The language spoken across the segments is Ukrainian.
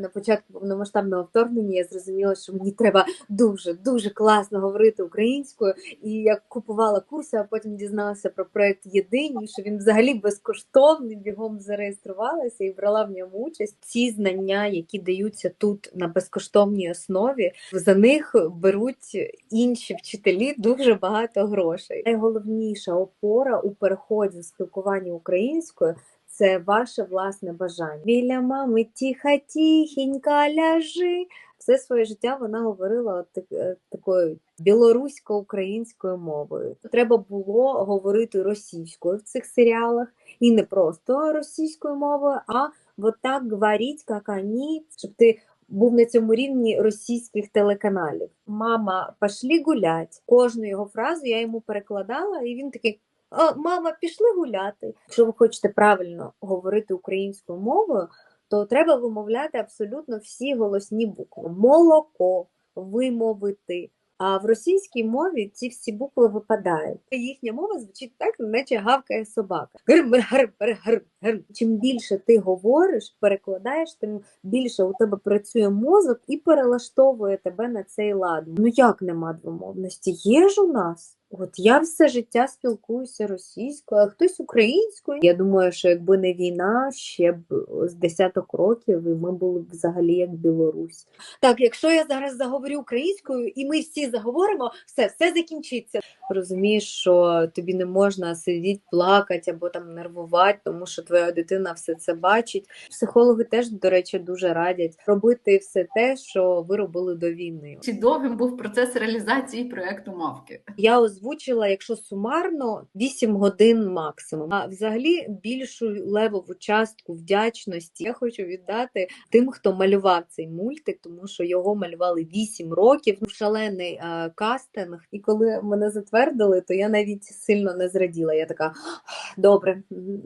На початку повномасштабного вторгнення я зрозуміла, що мені треба дуже дуже класно говорити українською. І я купувала курси, а потім дізналася про проект Єдині, що він взагалі безкоштовний. Бігом зареєструвалася і брала в ньому участь. Ці знання, які даються тут на безкоштовній основі, за них беруть інші вчителі дуже багато грошей. Найголовніша опора у переході в спілкуванні українською. Це ваше власне бажання. Біля мами тихо, тихенько ляжи. Все своє життя вона говорила е, такою білорусько-українською мовою. Треба було говорити російською в цих серіалах, і не просто російською мовою, а вот так говорить, як вони, щоб ти був на цьому рівні російських телеканалів. Мама, пошли гулять. Кожну його фразу я йому перекладала, і він такий. «О, мама, пішли гуляти. Якщо ви хочете правильно говорити українською мовою, то треба вимовляти абсолютно всі голосні букви: молоко, вимовити. А в російській мові ці всі букви випадають. Їхня мова звучить так, наче гавкає собака. Чим більше ти говориш, перекладаєш, тим більше у тебе працює мозок і перелаштовує тебе на цей лад. Ну як нема двомовності? Є ж у нас. От я все життя спілкуюся російською, а хтось українською. Я думаю, що якби не війна, ще б з десяток років і ми були б взагалі як Білорусь. Так, якщо я зараз заговорю українською, і ми всі заговоримо, все, все закінчиться. Розумієш, що тобі не можна сидіти, плакати або там нервувати, тому що твоя дитина все це бачить. Психологи теж, до речі, дуже радять робити все те, що ви робили до війни. Чи довгим був процес реалізації проекту Мавки? Я озвучила, якщо сумарно, 8 годин максимум. А взагалі більшу левову частку вдячності я хочу віддати тим, хто малював цей мультик, тому що його малювали 8 років. Шалений е, кастинг. І коли мене затвердили, то я навіть сильно не зраділа. Я така добре,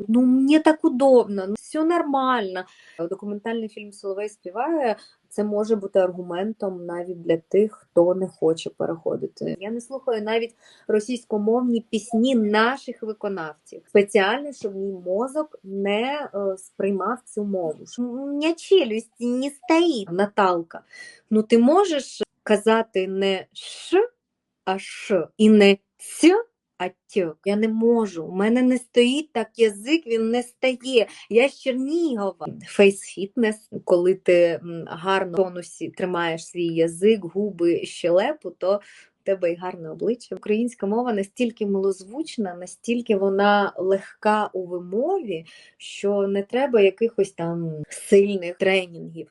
ну мені так удобно, ну все нормально. Документальний фільм Соловей співає. Це може бути аргументом навіть для тих, хто не хоче переходити. Я не слухаю навіть російськомовні пісні наших виконавців спеціально, щоб мій мозок не е, сприймав цю мову. У мене челюсть не стоїть. Наталка, ну ти можеш казати не ш, а ш, і не ц, а тьок. Я не можу. У мене не стоїть так язик, він не стає. Я з Чернігова. Фейс-фітнес, коли ти гарно в тонусі тримаєш свій язик, губи, щелепу, то тебе й гарне обличчя. Українська мова настільки милозвучна, настільки вона легка у вимові, що не треба якихось там сильних тренінгів.